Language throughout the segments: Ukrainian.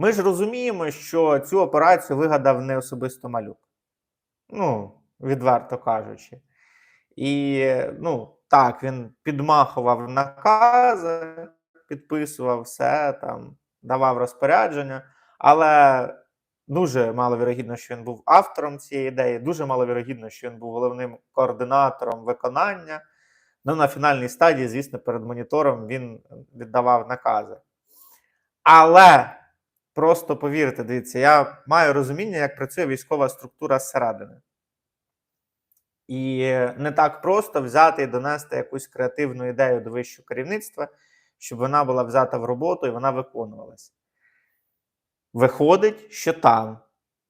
Ми ж розуміємо, що цю операцію вигадав не особисто малюк. Ну, відверто кажучи. І ну, так, він підмахував накази, підписував все там, давав розпорядження, але дуже маловірогідно, що він був автором цієї ідеї, дуже маловірогідно, що він був головним координатором виконання. Ну, на фінальній стадії, звісно, перед монітором він віддавав накази. Але просто повірте, дивіться, я маю розуміння, як працює військова структура зсередини. І не так просто взяти і донести якусь креативну ідею до вищого керівництва, щоб вона була взята в роботу і вона виконувалася. Виходить, що там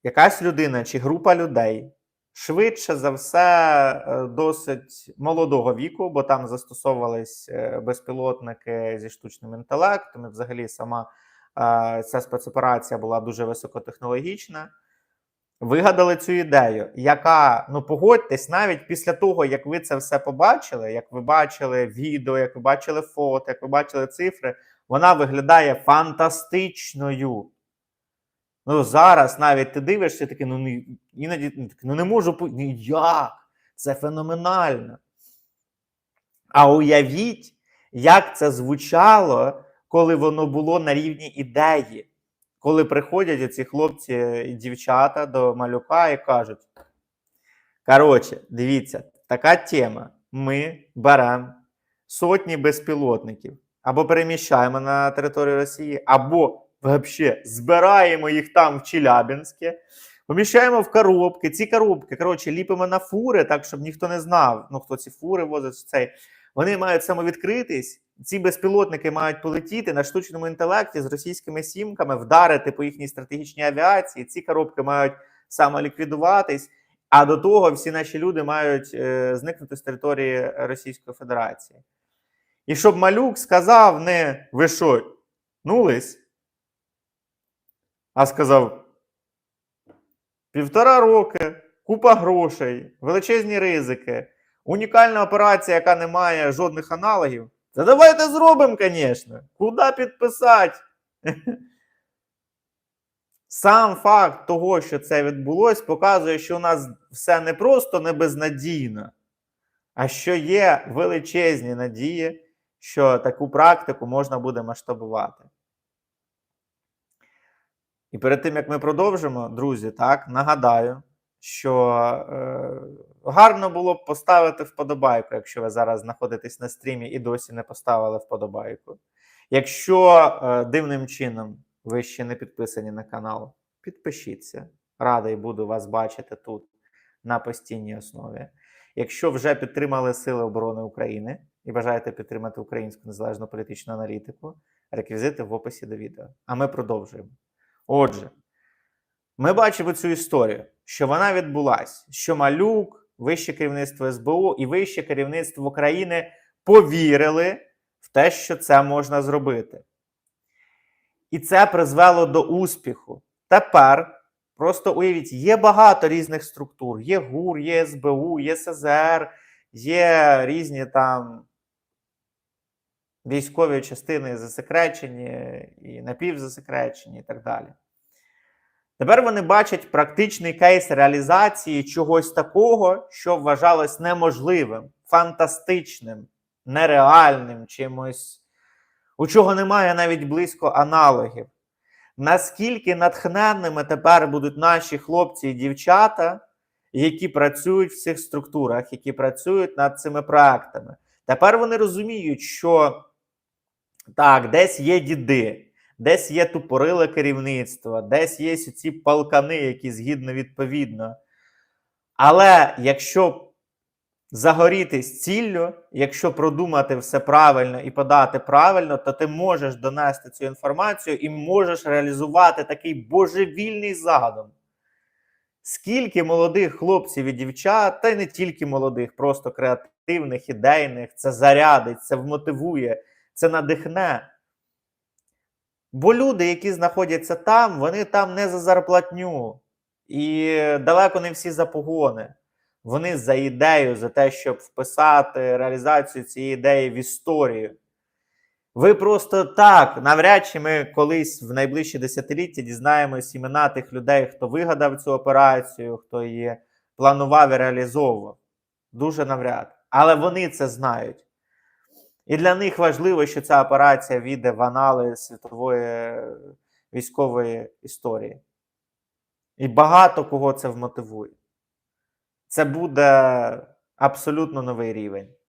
якась людина чи група людей швидше за все е, досить молодого віку, бо там застосовувались е, безпілотники зі штучним інтелектом, і взагалі сама ця спецоперація була дуже високотехнологічна. Вигадали цю ідею, яка, ну погодьтесь, навіть після того, як ви це все побачили, як ви бачили відео, як ви бачили фото, як ви бачили цифри, вона виглядає фантастичною. Ну, зараз навіть ти дивишся, таки, ну іноді ну, ну не можу як? Це феноменально. А уявіть, як це звучало, коли воно було на рівні ідеї. Коли приходять ці хлопці і дівчата до малюка і кажуть: коротше, дивіться, така тема. Ми беремо сотні безпілотників або переміщаємо на територію Росії, або взагалі збираємо їх там в Челябинське, поміщаємо в коробки. Ці коробки, коротше, ліпимо на фури, так, щоб ніхто не знав, ну хто ці фури возить. Цей. Вони мають самовідкритись. Ці безпілотники мають полетіти на штучному інтелекті з російськими сімками, вдарити по їхній стратегічній авіації. Ці коробки мають самоліквідуватись. А до того всі наші люди мають е, зникнути з території Російської Федерації. І щоб малюк сказав не ви що, нулись, а сказав: півтора роки, купа грошей, величезні ризики, унікальна операція, яка не має жодних аналогів. Та давайте зробимо, звісно. Куди підписати? Сам факт того, що це відбулось, показує, що у нас все не просто не безнадійно, а що є величезні надії, що таку практику можна буде масштабувати. І перед тим як ми продовжимо, друзі, так нагадаю, що е, гарно було б поставити вподобайку, якщо ви зараз знаходитесь на стрімі і досі не поставили вподобайку. Якщо е, дивним чином ви ще не підписані на канал, підпишіться. Радий буду вас бачити тут на постійній основі. Якщо вже підтримали Сили оборони України і бажаєте підтримати українську незалежну політичну аналітику, реквізити в описі до відео. А ми продовжуємо. Отже, ми бачимо цю історію, що вона відбулася, що малюк, вище керівництво СБУ і вище керівництво України повірили в те, що це можна зробити. І це призвело до успіху. Тепер просто уявіть, є багато різних структур: є ГУР, є СБУ, є СЗР, є різні там військові частини засекречені і напівзасекречені, і так далі. Тепер вони бачать практичний кейс реалізації чогось такого, що вважалось неможливим, фантастичним, нереальним чимось, у чого немає навіть близько аналогів. Наскільки натхненними тепер будуть наші хлопці і дівчата, які працюють в цих структурах, які працюють над цими проектами. Тепер вони розуміють, що так, десь є діди, десь є тупориле керівництво, десь є ці палкани, які згідно відповідно. Але якщо загорітись ціллю, якщо продумати все правильно і подати правильно, то ти можеш донести цю інформацію і можеш реалізувати такий божевільний задум. Скільки молодих хлопців і дівчат, та й не тільки молодих, просто креативних, ідейних, це зарядить, це вмотивує, це надихне. Бо люди, які знаходяться там, вони там не за зарплатню. І далеко не всі за погони. Вони за ідею, за те, щоб вписати реалізацію цієї ідеї в історію. Ви просто так, навряд чи ми колись в найближчі десятиліття дізнаємось імена тих людей, хто вигадав цю операцію, хто її планував і реалізовував. Дуже навряд. Але вони це знають. І для них важливо, що ця операція війде в анали світової е, військової історії. І багато кого це вмотивує. Це буде абсолютно новий рівень.